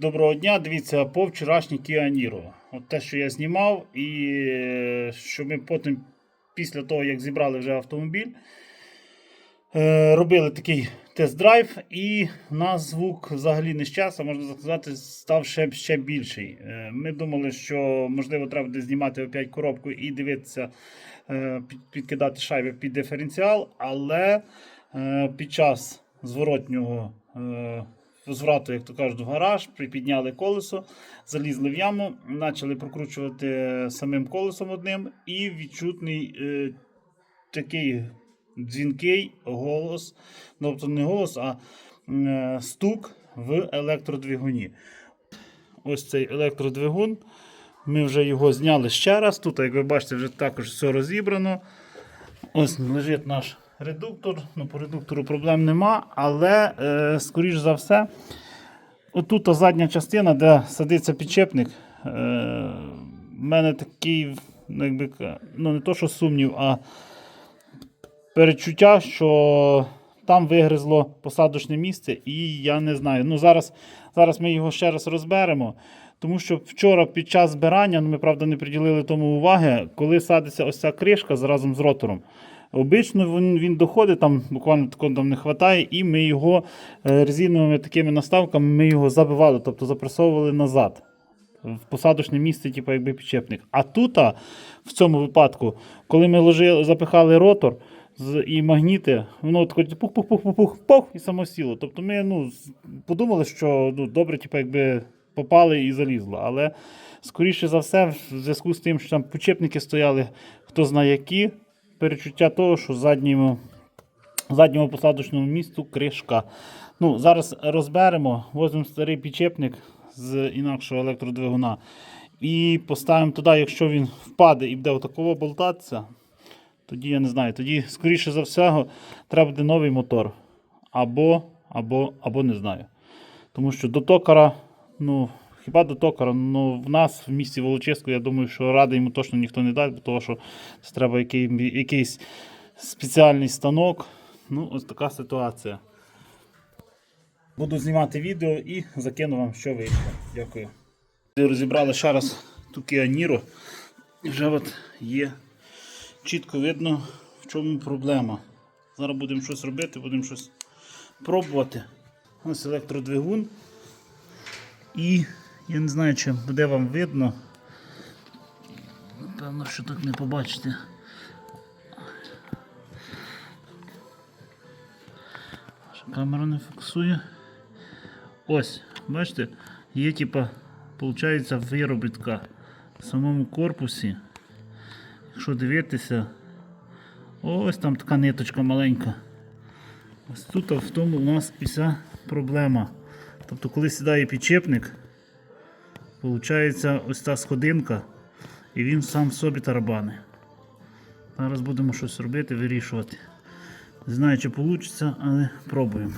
Доброго дня, дивіться, по вчорашній Kia. От те, що я знімав, і е, що ми потім, після того, як зібрали вже автомобіль, е, робили такий тест-драйв, і в нас звук взагалі не з часу, можна сказати, став ще, ще більший. Е, Ми думали, що можливо треба буде знімати опять коробку і дивитися, підкидати шайби під диференціал, але під час зворотнього. Возврату, як то кажуть, в гараж, припідняли колесо, залізли в яму, почали прокручувати самим колесом одним, і відчутний е, такий дзвінкий голос, ну, тобто не голос, а е, стук в електродвигуні. Ось цей електродвигун. Ми вже його зняли ще раз. Тут, як ви бачите, вже також все розібрано. Ось лежить наш редуктор. Ну, по редуктору проблем нема, але, е, скоріш за все, отут задня частина, де садиться підчепник. Е, в мене такий, ну, якби, ну не то, що сумнів, а перечуття, що там вигризло посадочне місце, і я не знаю. Ну, зараз, зараз ми його ще раз розберемо. Тому що вчора під час збирання, ну ми правда не приділили тому уваги, коли садиться ось ця кришка разом з ротором. Обично він, він доходить, там буквально такого там не вистачає, і ми його е, резиновими такими наставками ми його забивали, тобто запресовували назад в посадочне місце, типу, якби підчепник. А тут, в цьому випадку, коли ми ложили, запихали ротор і магніти, воно тако пух-пух-пух-пух-пух і само сіло. Тобто ми ну, подумали, що ну, добре, типу, якби попали і залізло. Але скоріше за все, в зв'язку з тим, що там підчепники стояли, хто знає які, перечуття того, що задньому задньому посадочному місту кришка. Ну, зараз розберемо, возьмемо старий підчепник з інакшого електродвигуна і поставимо туди, якщо він впаде і буде отаково болтатися, тоді я не знаю, тоді, скоріше за все, треба буде новий мотор. Або, або, або не знаю. Тому що до токара, ну, хіба до токара, ну, в нас в місті Волочиську, я думаю, що ради йому точно ніхто не дасть, бо що це треба який, якийсь спеціальний станок. Ну, ось така ситуація. Буду знімати відео і закину вам, що вийшло. Дякую. Розібрали ще раз ту Niro. Вже от є чітко видно, в чому проблема. Зараз будемо щось робити, будемо щось пробувати. Ось електродвигун. І я не знаю, чи буде вам видно. Певно, що так не побачите. Камера не фіксує. Ось, бачите, є типа, виходить, виробітка в самому корпусі. Якщо дивитися, ось там така ниточка маленька. Ось тут в тому у нас і вся проблема. Тобто, коли сідає підчепник, виходить ось та сходинка, і він сам собі тарабани. Зараз будемо щось робити, вирішувати. Не знаю, чи вийде, але пробуємо.